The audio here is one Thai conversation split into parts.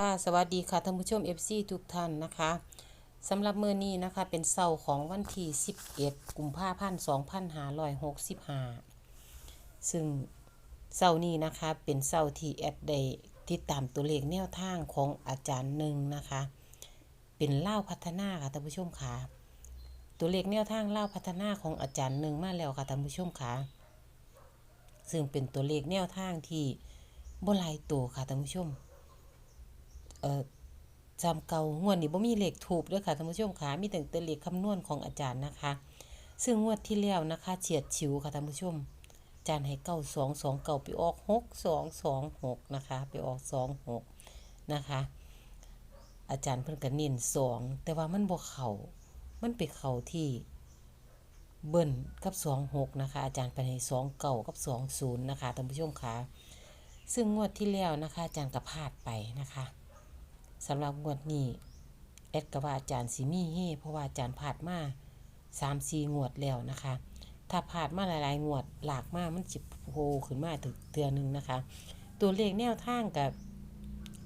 ค่ะสวัสดีค่ะท่านผู้ชม FC ทุกท่านนะคะสำหรับมื้อนี้นะคะเป็นเสาร์ของวันที่ 11 กุมภาพันธ์2565 ซึ่งเสาร์นี้นะคะเป็นเสาร์ที่แอดได้ติดตามตัวเลขแนวทางของอาจารย์หนึ่งนะคะ เป็นเล่าพัฒนาค่ะท่านผู้ชมค่ะตัวเลขแนวทางเล่าพัฒนาของอาจารย์หนึ่งมาแล้วค่ะท่านผู้ชมค่ะซึ่งเป็นตัวเลขแนวทางที่บ่ลายตัวค่ะท่านผู้ชม เอ่อจำเก่างวดนี้บ่มีเลขถูกด้วยค่ะท่านผู้ชมค่ะมีแต่แต่เลขคำนวณของอาจารย์นะคะ ซึ่งงวดที่แล้วนะคะเฉียดฉิวค่ะท่านผู้ชมอาจารย์ให้เก้าสองสองเก้าไปออกหกสองสองหกนะคะไปออกสองหกนะคะอาจารย์เพิ่นก็เน้นสองแต่ว่ามันบ่เข้ามันไปเข้าที่เบิ้ลกับสองหกนะคะ อาจารย์ไปให้สองเก้ากับสองศูนย์นะคะท่านผู้ชมค่ะซึ่งงวดที่แล้วนะคะ อาจารย์ก็พลาดไปนะคะ สำหรับงวดนี้แอดกว่าอาจารย์สิมีเฮเพราะว่าอาจารย์ผ่านมา3 4งวดแล้วนะคะ ถ้าผ่านมาหลายๆงวดหลากมากมันสิโผล่ขึ้นมาถึงเตือนหนึ่งนะคะ ตัวเลขแนวทางกับ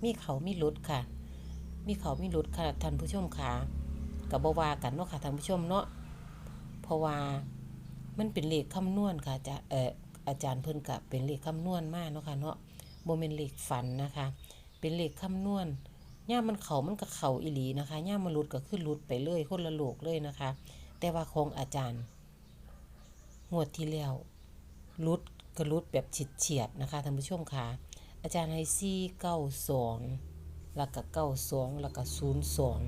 มีเขามีลดค่ะ มีเขามีลดค่ะท่านผู้ชมค่ะกับบวากันเนาะค่ะท่านผู้ชมเนาะเพราะว่ามันเป็นเลขคำนวณค่ะจะเอออาจารย์เพิ่นก็เป็นเลขคำนวณมากเนาะค่ะเนาะบ่แม่นเลขฝันนะคะ เป็นเลขคำนวณ ย่ามันเขามันก็เขาอีหลีนะคะย่ามันหลุดก็คือหลุดไปเลยคนละโลกเลยนะคะ แต่ว่าของอาจารย์งวดที่แล้วหลุดก็หลุดแบบฉิดเฉียดนะคะท่านผู้ชมค่ะอาจารย์ให้ซี่เก้าสองแล้วก็เก้าสองแล้วก็ศูนย์สอง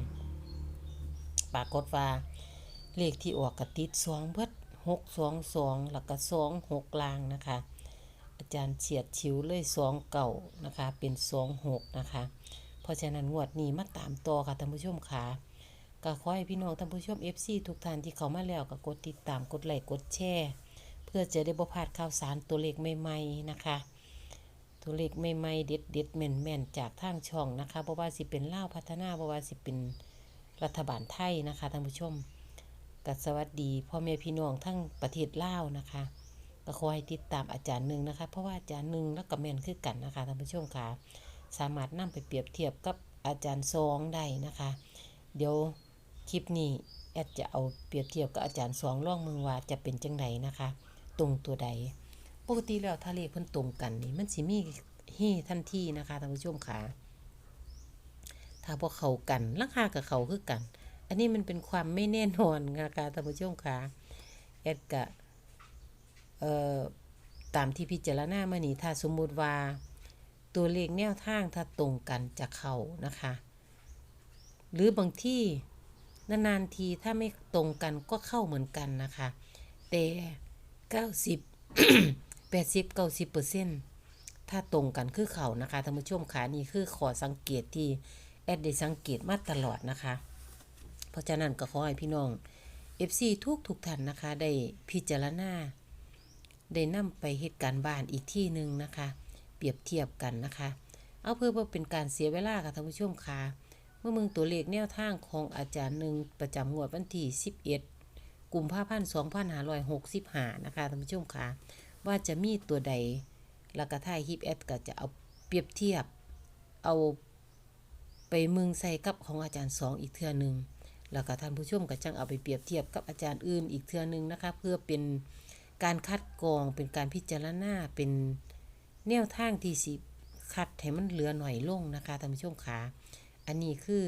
ปรากฏว่าเลขที่ออกกระติดสองเบิดหกสองสองแล้วก็สองหกลางนะคะ อาจารย์เฉียดชิวเลยสองเก่านะคะเป็นสองหกนะคะ เพราะฉะนั้นงวดนี้มาตามต่อค่ะท่านผู้ชมค่ะก็ขอให้พี่น้องท่านผู้ชม FC ทุกท่านที่เขามาแล้วก็กดติดตามกดไลค์กดแชร์เพื่อจะได้บ่พลาดข่าวสารตัวเลขใหม่ๆนะคะ ตัวเลขใหม่ๆเด็ดๆแม่นๆจากทางช่องนะคะบ่ว่าสิเป็นลาพัฒนาบ่ว่าสิเป็นรัฐบาลไทยนะคะท่านผู้ชมก็สวัสดีพ่อแม่พี่น้องทั้งประเทศลาวนะคะก็ขอให้ติดตามอาจารย์หนึ่งนะคะ เพราะว่าอาจารย์หนึ่งแล้วก็แม่นคือกันนะคะท่านผู้ชมค่ะ สามารถนำไปเปรียบเทียบกับอาจารย์ซองได้นะคะ เดี๋ยวคลิปนี้แอดจะเอาเปรียบเทียบกับอาจารย์ซองล่องเมืองว่าจะเป็นจังไดนะคะ ตรงตัวใด ปกติแล้วถ้าเลขเพิ่นตรงกันนี่มันสิมีเฮทันทีนะคะท่านผู้ชมค่ะถ้าบ่เขากันราคากับเขาคือกัน อันนี้มันเป็นความไม่แน่นอนนะคะท่านผู้ชมค่ะแอดก็เอ่อตามที่พิจารณามานี่ถ้าสมมุติว่า ตัวเลขแนวทางถ้าตรงกันจะเข้านะคะ หรือบางที่นานๆทีถ้าไม่ตรงกันก็เข้าเหมือนกันนะคะ แต่ 90 80 90เปอร์เซ็นต์ถ้าตรงกันคือเขานะคะท่านผู้ชมค่ะนี่คือขอสังเกตที่แอดได้สังเกตมาตลอดนะคะ เพราะฉะนั้นก็ขอให้พี่น้อง FC ทุกทุกท่านนะคะ ได้พิจารณา ได้นำไปเหตุการณ์บ้านอีกที่หนึ่งนะคะ เปรียบเทียบกันนะคะ เอาเพื่อบ่เป็นการเสียเวลาค่ะท่านผู้ชมค่ะเมื่อมึงตัวเลขแนวทางของอาจารย์หนึ่งประจำงวดวันที่11กลุ่มภาพันธ์2565นะคะท่านผู้ชมค่ะว่าจะมีตัวใดแล้วก็ท้ายคลิปแอดก็จะเอาเปรียบเทียบ เอาไปมึงใส่กับของอาจารย์สองอีกเทื่อหนึ่งแล้วก็ท่านผู้ชมก็จังเอาไปเปรียบเทียบกับอาจารย์อื่นอีกเทื่อหนึ่งนะคะ เพื่อเป็นการคัดกรองเป็นการพิจารณาเป็น แนวทางที่สิคัดให้มันเหลือหน่อยลงนะคะท่านผู้ชมค่ะอันนี้คือ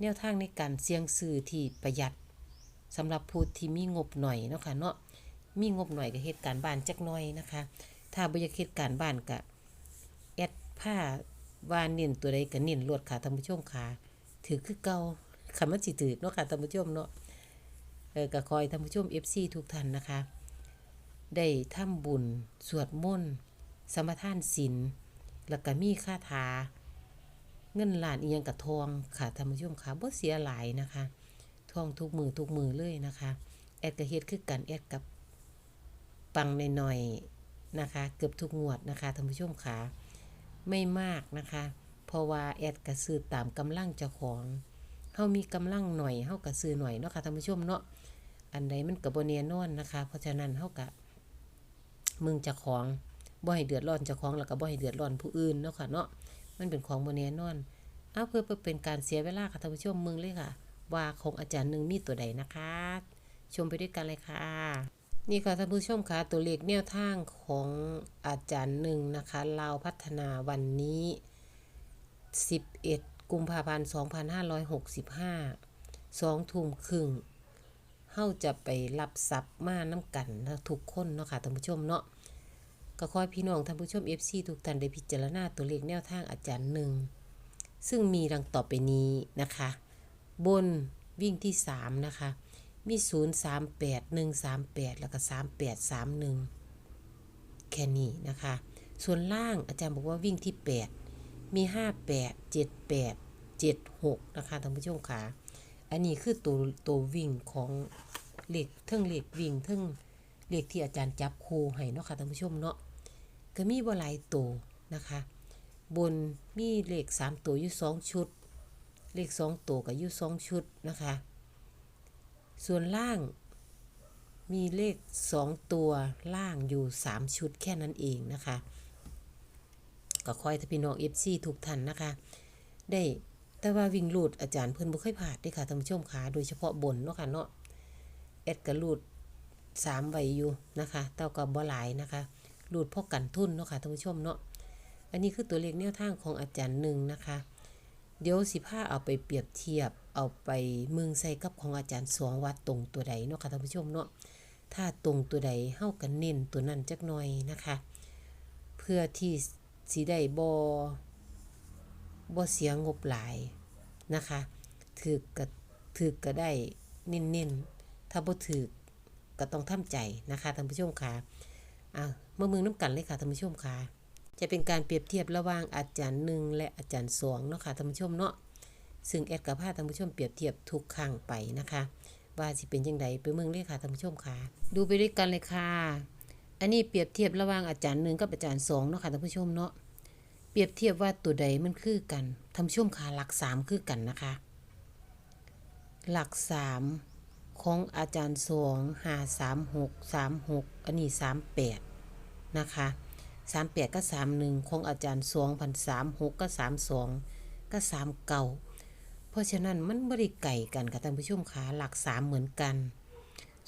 แนวทางในการเสี่ยงซื้อที่ประหยัดสำหรับผู้ที่มีงบหน่อยเนาะค่ะเนาะมีงบหน่อยก็เหตุการณ์บ้านจักหน่อยนะคะ ถ้าบ่อยากเหตุการณ์บ้านก็แอดผ้าว่าเน้นตัวใดก็เน้นลวดค่ะท่านผู้ชมค่ะถือคือเก่าคำว่าสิถือเนาะค่ะท่านผู้ชมเนาะเออก็คอยท่านผู้ชม FC ทุกท่านนะคะ ได้ทำบุญสวดมนต์ สมทานศีลแล้วก็มีคาถาเงินล้านเอียงกับทองค่ะท่านผู้ชมค่ะบ่เสียหลายนะคะทองทุกมือทุกมือเลยนะคะ แอดก็เฮ็ดคือกันแอดกับปังหน่อยๆนะคะ เกือบทุกงวดนะคะท่านผู้ชมค่ะไม่มากนะคะ เพราะว่าแอดก็ซื้อตามกำลังเจ้าของเฮามีกำลังหน่อยเฮาก็ซื้อหน่อยเนาะค่ะท่านผู้ชมเนาะอันใดมันก็บ่แน่นอนนะคะ เพราะฉะนั้นเฮาก็มึงเจะของ บ่ให้เดือดร้อนเจ้าของแล้วก็บ่ให้เดือดร้อนผู้อื่นเนาะค่ะเนาะมันเป็นของบ่แน่นอนเอาเพื่อเป็นการเสียเวลาค่ะท่านผู้ชมมึงเลยค่ะ ว่าของอาจารย์หนึ่งมีตัวใดนะคะ ชมไปด้วยกันเลยค่ะนี่ค่ะท่านผู้ชมค่ะตัวเลขแนวทางของอาจารย์หนึ่งนะคะลาพัฒนาวันนี้ 11 กุมภาพันธ์ 2565 2ทุ่มครึ่งเฮาจะไปรับทรัพย์มาน้ำกันนะทุกคนเนาะค่ะท่านผู้ชมเนาะ ก็ขอให้พี่น้องท่านผู้ชม FC ทุกท่านได้พิจารณาตัวเลขแนวทางอาจารย์หนึ่งซึ่งมีดังต่อไปนี้นะคะ บนวิ่งที่ 3 นะคะ มี 0 3 8 1 3 8 แล้วก็ 3 8 3 1 แค่นี้นะคะ ส่วนล่างอาจารย์บอกว่าวิ่งที่ 8 มี 5 8 7 8 7 6 นะคะท่านผู้ชมค่ะอันนี้คือตัวตัววิ่งของเลขเทิงเลขวิ่งเทิงเลขที่อาจารย์จับคูให้เนาะค่ะท่านผู้ชมเนาะ ก็มีบ่หลายตัวนะคะ บนมีเลข3ตัวอยู่2ชุด เลข2ตัวก็อยู่2ชุดนะคะ ส่วนล่างมีเลข2ตัวล่างอยู่3ชุดแค่นั้นเองนะคะ ก็คอยถ้าพี่น้อง FC ทุกท่านนะคะ ได้แต่ว่าวิ่งลูดอาจารย์เพิ่อนบ่เคยผ่านด้อค่ะท่านผู้ชมค่ะโดยเฉพาะบนเนาะค่ะเนาะแอดก็ลูด3ไว้อยู่นะคะแต่าก็บ่หลายนะคะ หลุดพอกันทุนเนาะค่ะท่านผู้ชมเนาะอันนี้คือตัวเลขแนวทางของอาจารย์หนึ่งนะคะ เดี๋ยวสิพาเอาไปเปรียบเทียบเอาไปมึงใส่กับของอาจารย์สองว่าตรงตัวใดเนาะค่ะท่านผู้ชมเนาะถ้าตรงตัวใดเฮากันเน้นตัวนั้นจักหน่อยนะคะ เพื่อที่สิได้บ่บ่เสียงบหลายนะคะถือก็ถือก็ได้เน้นๆถ้าบ่ถือก็ต้องทำใจนะคะท่านผู้ชมค่ะอะเมื่อมือน้ำกันเลยค่ะท่านผู้ชมค่ะ จะเป็นการเปรียบเทียบระหว่างอาจารย์หนึ่งและอาจารย์สองเนาะค่ะท่านผู้ชมเนาะซึ่งแอดกับพาท่านผู้ชมเปรียบเทียบทุกครั้งไปนะคะว่าสิเป็นยังไงไปเมืองเลยค่ะท่านผู้ชมค่ะ ดูไปด้วยกันเลยค่ะ อันนี้เปรียบเทียบระหว่างอาจารย์หนึ่งกับอาจารย์สองเนาะค่ะท่านผู้ชมเนาะเปรียบเทียบว่าตัวใดมันคือกันท่านผู้ชมค่ะหลักสามคือกันนะคะ หลักสามของอาจารย์สองหาสามหกสามหกอันนี้สามแปด นะคะสามแปดก็สามหนึ่งของอาจารย์สองพันสามหกก็สามสองก็สามเก่าเพราะฉะนั้นมันบริไก่กันค่ะท่านผู้ชมค่ะหลักสามเหมือนกัน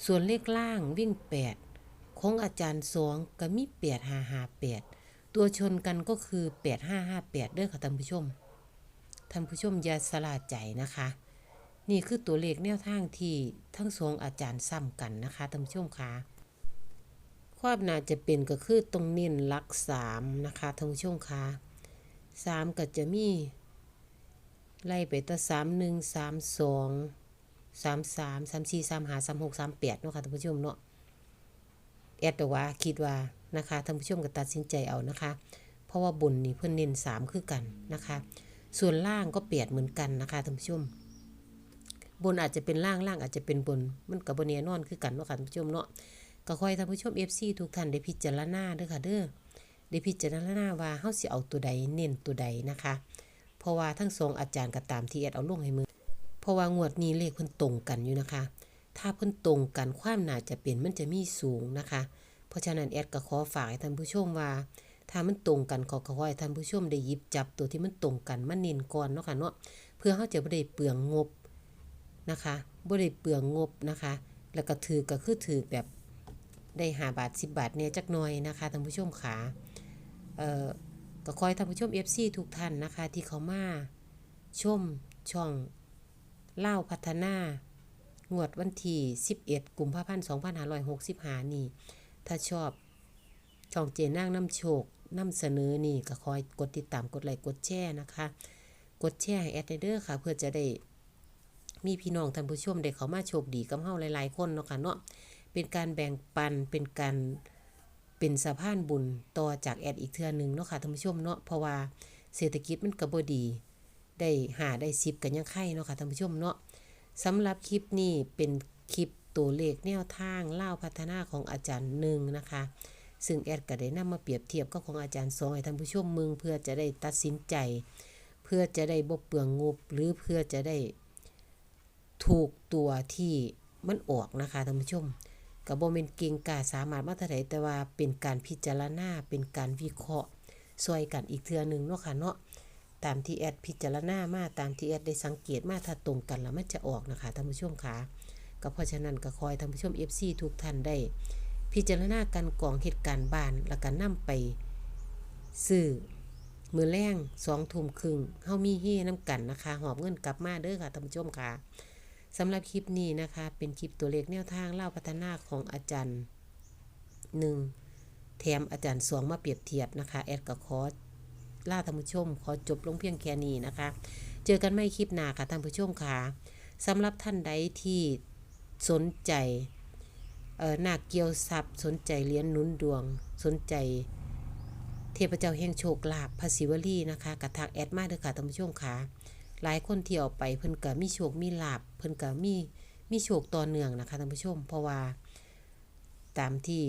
ส่วนเลขล่างวิ่งแปดของอาจารย์สองก็มีแปดห้าห้าแปดตัวชนกันก็คือแปดห้าห้าแปดเด้อค่ะท่านผู้ชมท่านผู้ชมอย่าสลาดใจนะคะ นี่คือตัวเลขแนวทางที่ทั้งสองอาจารย์ซ้ำกันนะคะท่านผู้ชมคะ ความน่าจะเป็นก็คือตรงเน้นหลักสามนะคะท่านผู้ชมคะสามก็จะมี ไล่ไปตั้งสามหนึ่งสามสองสามสามสามสี่สามห้าสามหกสามแปดเนาะค่ะท่านผู้ชมเนาะแอดแต่ว่าคิดว่านะคะท่านผู้ชมก็ตัดสินใจเอานะคะ เพราะว่าบนนี่เพื่อนเน้นสามคือกันนะคะ ส่วนล่างก็เปียดเหมือนกันนะคะท่านผู้ชม บนอาจจะเป็นล่างล่างอาจจะเป็นบนมันกับบนเนียนอนคือกันเนาะค่ะท่านผู้ชมเนาะ ก็ขอให้ท่านผู้ชม FC ทุกท่านได้พิจารณาเด้อค่ะเด้อได้พิจารณาว่าเฮาสิเอาตัวใดเน้นตัวใดนะคะ เพราะว่าทั้งสองอาจารย์ก็ตามที่แอดเอาลงให้มือเพราะว่างวดนี้เลขเพิ่นตรงกันอยู่นะคะ ถ้าเพิ่นตรงกันความน่าจะเป็นมันจะมีสูงนะคะ เพราะฉะนั้นแอดก็ขอฝากให้ท่านผู้ชมว่า ถ้ามันตรงกันขอขอให้ท่านผู้ชมได้หยิบจับตัวที่มันตรงกันมาเน้นก่อนเนาะค่ะเนาะเพื่อเฮาจะบ่ได้เปลืองงบนะคะบ่ได้เปลืองงบนะคะ แล้วก็ถือก็คือถือแบบ ได้หาบาท 10 บาทเนี่ยจักหน่อยนะคะท่านผู้ชมขาเอ่อก็คอยท่านผู้ชม FC ทุกท่านนะคะ ที่เขามาชมช่องเล่าพัฒนางวดวันที่ 11กุมภาพันธ์2565 นี่ ถ้าชอบช่องเจนางน้ำโชคนำเสนอนี่ก็คอยกดติดตามกดไลค์กดแชร์นะคะ กดแชร์ให้แอดเดอร์ค่ะ เพื่อจะได้มีพี่น้องท่านผู้ชมได้เขามาโชคดีกับเฮาหลายๆคนเนาะค่ะเนาะ เป็นการแบ่งปันเป็นการเป็นสะพานบุญต่อจากแอดอีกเทื่อหนึงเนาะค่ะท่านผู้ชมเนาะเพราะว่าเศรษฐกิจมันก็บ่ดี ได้หาได้10กันยังไข่เนาะค่ะท่านผู้ชมเนาะสำหรับคลิปนี้เป็นคลิปตัวเลขแนวทางเล่าพัฒนาของอาจารย์หนึ่งนะคะ ซึ่งแอดก็ได้นำมาเปรียบเทียบกับของอาจารย์สองให้ท่านผู้ชมมึงเพื่อจะได้ตัดสินใจ เพื่อจะได้บ่เปลืองงบ หรือเพื่อจะได้ถูกตัวที่มันออกนะคะท่านผู้ชม กับโบเมนเก่งกาสามารถมาเท่าไแต่ว่าเป็นการพิจารณาเป็นการวิเคราะห์ซอยกันอีกเทือหนึ่งเนาะค่ะเนาะตามที่แอดพิจารณามาตามที่แอดได้สังเกตมาถ้าตรงกันแล้วมันจะออกนะคะท่านผู้ชมค่ะก็เพราะฉะนั้นก็คอยท่านผู้ชม FC ทุกท่านได้ พิจารณาการกองเหตุการณ์บ้านแล้วก็นำไปซื้อมือแรงสองทุ่มครึ่งเฮามีเฮน้ำกันนะคะ หอบเงินกลับมาเด้อค่ะท่านผู้ชมค่ะ สำหรับคลิปนี้นะคะ เป็นคลิปตัวเลขแนวทางเล่าพัฒนาของอาจารย์หนึ่งแถมอาจารย์สวงมาเปรียบเทียบนะคะ แอดก็ขอล่าท่านผู้ชม ขอจบลงเพียงแค่นี้นะคะ เจอกันไม่คลิปหน้าค่ะท่านผู้ชมค่ะสำหรับท่านใดที่สนใจเอ่อนาเกี่ยวทรัพย์ สนใจเหรียญหนุนดวง สนใจเทพเจ้าแห่งโชคลาภพระศิวลีนะคะกระทักแอดมาเด้อค่ะท่านผู้ชมค่ะ หลายคนที่เอาไปเพิ่นก็มีโชคมีลาภเพิ่นก็มีมีโชคต่อเนื่องนะคะท่านผู้ชม เพราะว่า ตามที่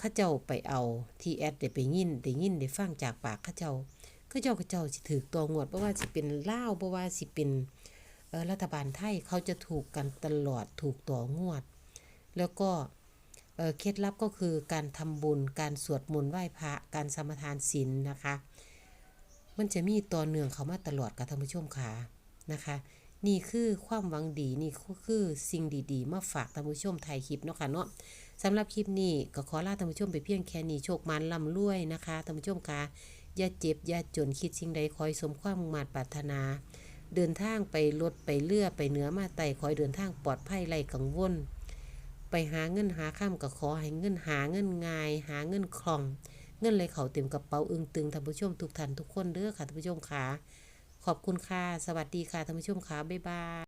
ข้าเจ้าไปเอาที่แอดได้ไปยินได้ยินได้ฟังจากปากข้าเจ้าข้าเจ้าข้าเจ้าสิถือตัวงวดเพราะว่าสิเป็นล่าวเพราะว่าสิเป็นรัฐบาลไทยเขาจะถูกกันตลอดถูกต่องวด แล้วก็เอ่อเคล็ดลับก็คือการทำบุญการสวดมนต์ไหว้พระการสมทานศีลนะคะ มันจะมีต่อเนื่องเขามาตลอดกับท่านผู้ชมค่ะนะคะ นี่คือความหวังดีนี่คือสิ่งดีๆ มาฝากท่านผู้ชมไทยคลิปเนาะค่ะเนาะสำหรับคลิปนี้ก็ขอลาท่านผู้ชมไปเพียงแค่นี้โชคมันลำรวยนะคะท่านผู้ชมค่ะอย่าเจ็บอย่าจนคิดสิ่งใดคอยสมความมุ่งมาตรปรารถนา เดินทางไปรถไปเรือไปเหนือมาไต่คอยเดินทางปลอดภัยไร้กังวลไปหาเงินหาข้ามก็ขอให้เงินหาเงินง่าย หาเงินคล่อง เงินเลยเขาเต็มกระเป๋าอึงตึงท่านผู้ชมทุกท่านทุกคนเด้อค่ะท่านผู้ชมค่ะขอบคุณค่ะ สวัสดีค่ะท่านผู้ชมค่ะบ๊ายบาย